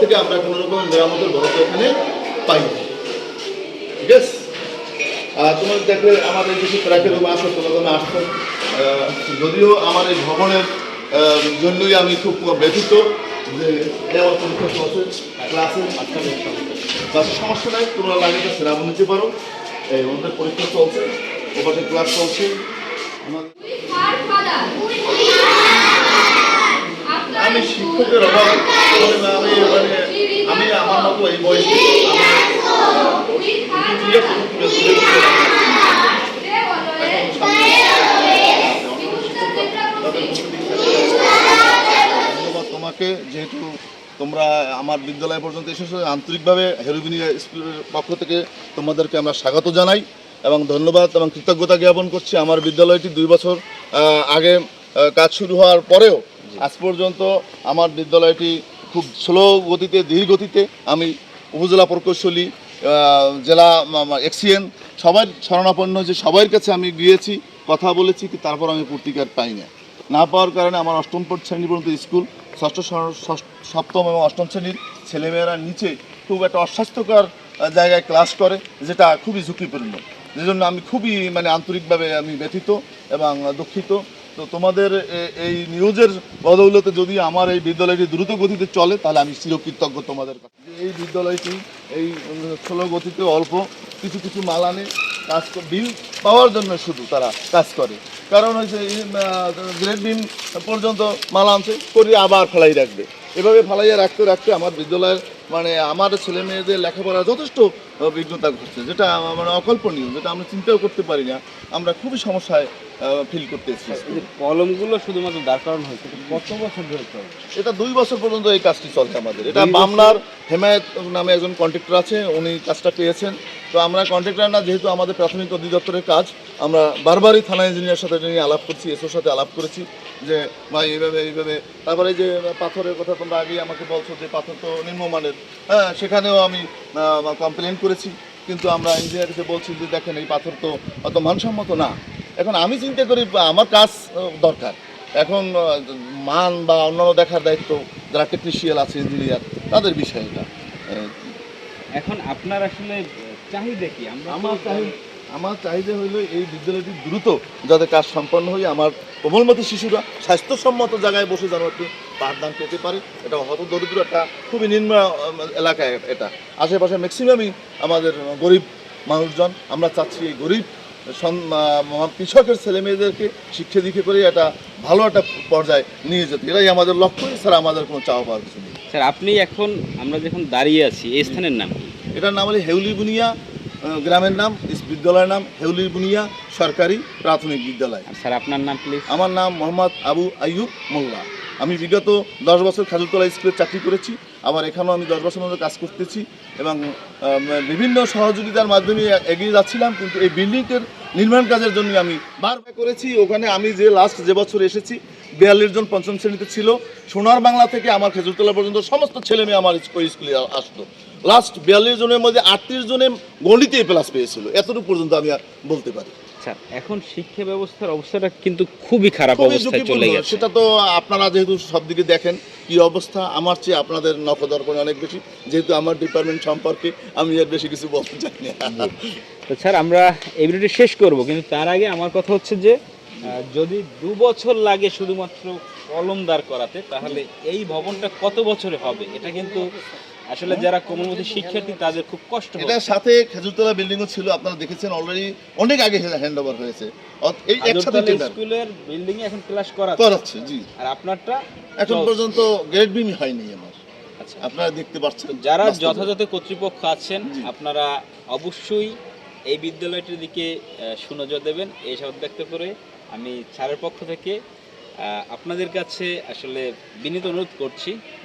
থেকে আমরা কোনো রকম মেরামতের বরাদ্দ এখানে পাই। ঠিক আছে তোমার দেখলে এই কিছু ট্র্যাকের রুম আসো তোমরা আসছো যদিও আমার এই ভবনের আহ, জন্যই আমি খুব ব্যথিত যে আমার পরীক্ষা চলছে ক্লাসে ক্লাসের সমস্যা নাই তোমরা লাগে সেরাম নিতে পারো এই ওদের পরীক্ষা চলছে ওপাশে ক্লাস চলছে. আমি শিক্ষকের অভাব ধন্যবাদ তোমাকে, যেহেতু তোমরা আমার বিদ্যালয় পর্যন্ত এসেছ, আন্তরিকভাবে হেরুবিনিয়া স্কুলের পক্ষ থেকে তোমাদেরকে আমরা স্বাগত জানাই এবং ধন্যবাদ এবং কৃতজ্ঞতা জ্ঞাপন করছি। আমার বিদ্যালয়টি দুই বছর আগে কাজ শুরু হওয়ার পরেও আজ পর্যন্ত আমার বিদ্যালয়টি খুব স্লো গতিতে, ধীর গতিতে আমি উপজেলা প্রকৌশলী জেলা এক্সিএন সবার শরণাপন্ন হয়েছে। সবার কাছে আমি গিয়েছি, কথা বলেছি কি তারপর আমি পত্রিকার পাই না না পাওয়ার কারণে আমার অষ্টম শ্রেণি পর্যন্ত স্কুল, ষষ্ঠ- সপ্তম এবং অষ্টম শ্রেণির ছেলেমেয়েরা নিচে খুব একটা অস্বাস্থ্যকর জায়গায় ক্লাস করে, যেটা খুবই ঝুঁকিপূর্ণ। যে জন্য আমি খুবই মানে আন্তরিকভাবে আমি ব্যথিত এবং দুঃখিত। তো তোমাদের এই নিউজের বদৌলতে যদি আমার এই বিদ্যালয়টি দ্রুত গতিতে চলে, তাহলে আমি চিরকৃতজ্ঞ তোমাদের কাছে। এই বিদ্যালয়টি, এই স্লো গতিতে অল্প কিছু কিছু মালানে কাজ বিল পাওয়ার জন্য শুধু তারা কাজ করে। কারণ হচ্ছে এই গ্রেড বিন পর্যন্ত মাল আনছে করে আবার ফেলাই রাখবে। এভাবে ফালাইয়া রাখতে রাখতে আমার বিদ্যালয়ের মানে আমার ছেলে মেয়েদের লেখাপড়া যথেষ্ট বিঘ্নতা ঘটছে যেটা মানে অকল্পনীয় যেটা আমরা চিন্তাও করতে পারি না। আমরা খুবই সমস্যায় ফিল করতেছি কলমগুলো শুধুমাত্র দাঁড় হয়েছে কত বছর ধরে এটা দুই বছর পর্যন্ত এই কাজটি চলছে আমাদের। এটা বামনার হেমায়ত নামে একজন কন্ট্রাক্টর আছে উনি কাজটা পেয়েছেন। তো আমরা কন্ট্রাক্টর না যেহেতু আমাদের প্রাথমিক অধিদপ্তরের কাজ আমরা বারবারই থানা ইঞ্জিনিয়ার সাথে নিয়ে আলাপ করছি এসোর সাথে আলাপ করেছি যে ভাই এইভাবে এইভাবে। তারপরে যে পাথরের কথা তোমরা আগেই আমাকে বলছো যে পাথর তো নিম্নমানের হ্যাঁ সেখানেও আমি কমপ্লেন করেছি। কিন্তু আমরা ইঞ্জিনিয়ারকে বলছি যে দেখেন এই পাথর তো অত মানসম্মত না। এখন আমি চিন্তা করি আমার কাজ দরকার। এখন মান বা অন্যান্য দেখার দায়িত্ব যারা টেকনিশিয়াল আছে ইঞ্জিনিয়ার তাদের বিষয় এটা। এখন আপনার আসলে চাহিদা কি? আমরা আমার চাহিদা আমার চাহিদা হইল এই বিদ্যালয়টি দ্রুত যাতে কাজ সম্পন্ন হয়ে আমার কোমলমতি শিশুরা স্বাস্থ্যসম্মত জায়গায় বসে যেন একটু পাঠদান পেতে পারে। এটা হত দরিদ্র একটা খুবই নিম্ন আম, এলাকায় এটা। আশেপাশে ম্যাক্সিমামই আমাদের গরিব মানুষজন। আমরা চাচ্ছি এই গরিব কৃষকের ছেলে মেয়েদেরকে শিক্ষা দীক্ষা করে এটা ভালো একটা পর্যায়ে নিয়ে যেতে। এটাই আমাদের লক্ষ্য। স্যার আমাদের কোনো চাওয়া পাওয়ার কিছু নেই। স্যার আপনি এখন আমরা যখন দাঁড়িয়ে আছি এই স্থানের নাম এটার নাম হলো হেউলি বুনিয়া গ্রামের নাম বিদ্যালয়ের নাম হেউলি বুনিয়া সরকারি প্রাথমিক বিদ্যালয়। স্যার আপনার নাম প্লিজ আমার নাম মোহাম্মদ আবু আইয়ুব মোল্লা। আমি বিগত দশ বছর খাজুরতলা স্কুলে চাকরি করেছি। আবার এখানেও আমি দশ বছর মতো কাজ করতেছি এবং বিভিন্ন সহযোগিতার মাধ্যমে এগিয়ে যাচ্ছিলাম কিন্তু এই বিল্ডিংটির নির্মাণ কাজের জন্য আমি বারবার করেছি। ওখানে আমি যে লাস্ট যে বছর এসেছি বিয়াল্লিশ জন পঞ্চম শ্রেণীতে ছিল। সোনার বাংলা থেকে আমার খেজুরতলা পর্যন্ত সমস্ত ছেলে মেয়ে আমার ওই স্কুলে আসতো লাস্ট বিয়াল্লিশ জনের মধ্যে আটত্রিশ জনে গণিতে প্লাস পেয়েছিল। এতটুকু পর্যন্ত আমি আর বলতে পারি। স্যার এখন শিক্ষা ব্যবস্থার অবস্থাটা কিন্তু খুবই খারাপ খুবই অবস্থায় চলে গেছে। সেটা তো আপনারা যেহেতু সব দিকে দেখেন কি অবস্থা আমার চেয়ে আপনাদের নখদর্পণে অনেক বেশি। যেহেতু আমার ডিপার্টমেন্ট সম্পর্কে আমি এর বেশি কিছু বলতে চাই না। তো স্যার আমরা এই ভিডিওটি শেষ করব কিন্তু তার আগে আমার কথা হচ্ছে যে যদি দু বছর লাগে শুধুমাত্র কলম দাঁড় করাতে তাহলে এই ভবনটা কত বছরে হবে? এটা কিন্তু আসলে যারা কোমলমতি শিক্ষার্থী তাদের খুব কষ্ট এটার সাথে খেজুরতলা বিল্ডিংও ছিল আপনারা দেখেছেন অলরেডি অনেক আগে হ্যান্ড ওভার হয়েছে। এই একসাথে স্কুলের বিল্ডিং এখন ক্লাস করা করাচ্ছে জি। আর আপনারটা এখন পর্যন্ত গ্রেড বিম হয়নি আমার। আচ্ছা। আপনারা দেখতে পাচ্ছেন যারা যথাযথ কর্তৃপক্ষ আছেন আপনারা অবশ্যই এই বিদ্যালয়টির দিকে সুনজর দেবেন। এই সব ব্যক্ত করে আমি ছাড়ের পক্ষ থেকে আপনাদের কাছে আসলে বিনীত অনুরোধ করছি।